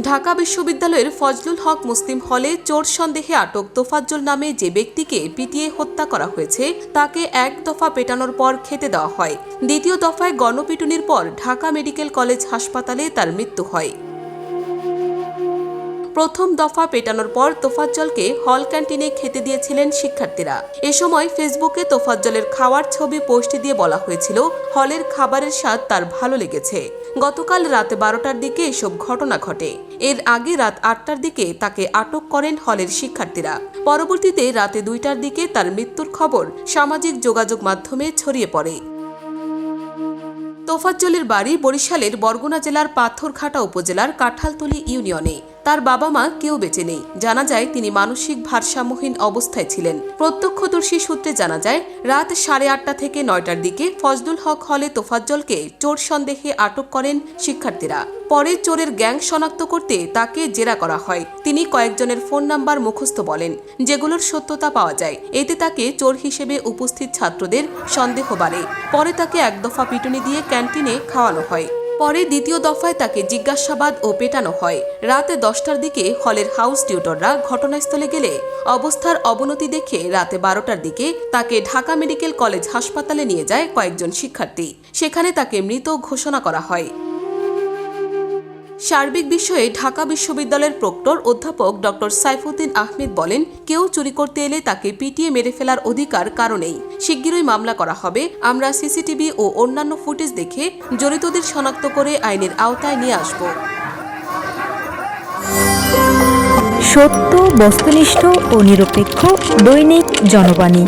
ঢাকা বিশ্ববিদ্যালয়ের ফজলুল হক মুসলিম হলে চোর সন্দেহে আটক তোফাজ্জল নামে যে ব্যক্তিকে পিটিয়ে হত্যা করা হয়েছে, তাকে এক দফা পেটানোর পর খেতে দেওয়া হয়। দ্বিতীয় দফায় গণপিটুনির পর ঢাকা মেডিকেল কলেজ হাসপাতালে তার মৃত্যু হয়। প্রথম দফা পেটানোর পর তোফাজ্জলকে হল ক্যান্টিনে খেতে দিয়েছিলেন শিক্ষার্থীরা। এ সময় ফেসবুকে তোফাজ্জলের খাওয়ার ছবি পোস্ট দিয়ে বলা হয়েছিল, হলের খাবারের স্বাদ তার ভালো লেগেছে। গতকাল রাত বারোটার দিকে এসব ঘটনা ঘটে। এর আগে রাত আটটার দিকে তাকে আটক করেন হলের শিক্ষার্থীরা। পরবর্তীতে রাতে দুইটার দিকে তার মৃত্যুর খবর সামাজিক যোগাযোগ মাধ্যমে ছড়িয়ে পড়ে। তোফাজ্জলের বাড়ি বরিশালের বরগুনা জেলার পাথরঘাটা উপজেলার কাঁঠালতলী ইউনিয়নে। তার বাবা মা কেউ বেঁচে নেই। জানা যায়, তিনি মানসিক ভারসাম্যহীন অবস্থায় ছিলেন। প্রত্যক্ষদর্শী সূত্রে জানা যায়, রাত সাড়ে আটটা থেকে নয়টার দিকে ফজলুল হক হলে তোফাজ্জলকে চোর সন্দেহে আটক করেন শিক্ষার্থীরা। পরে চোরের গ্যাং শনাক্ত করতে তাকে জেরা করা হয়। তিনি কয়েকজনের ফোন নাম্বার মুখস্থ বলেন, যেগুলোর সত্যতা পাওয়া যায়। এতে তাকে চোর হিসেবে উপস্থিত ছাত্রদের সন্দেহ বাড়ে। পরে তাকে এক দফা পিটুনি দিয়ে ক্যান্টিনে খাওয়ানো হয়। পরে দ্বিতীয় দফায় তাকে জিজ্ঞাসাবাদ ও পেটানো হয়। রাতে দশটার দিকে হলের হাউস টিউটররা ঘটনাস্থলে গেলে অবস্থার অবনতি দেখে রাতে বারোটার দিকে তাকে ঢাকা মেডিকেল কলেজ হাসপাতালে নিয়ে যায় কয়েকজন শিক্ষার্থী। সেখানে তাকে মৃত ঘোষণা করা হয়। সার্বিক বিষয়ে ঢাকা বিশ্ববিদ্যালয়ের প্রক্টর অধ্যাপক ডক্টর সাইফুদ্দিন আহমেদ বলেন, কেউ চুরি করতে এলে তাকে পিটিয়ে মেরে ফেলার অধিকার কারণেই। শিগগিরই মামলা করা হবে। আমরা সিসিটিভি ও অন্যান্য ফুটেজ দেখে জড়িতদের শনাক্ত করে আইনের আওতায় নিয়ে আসব। সত্য, বস্তুনিষ্ঠ ও নিরপেক্ষ দৈনিক জনবাণী।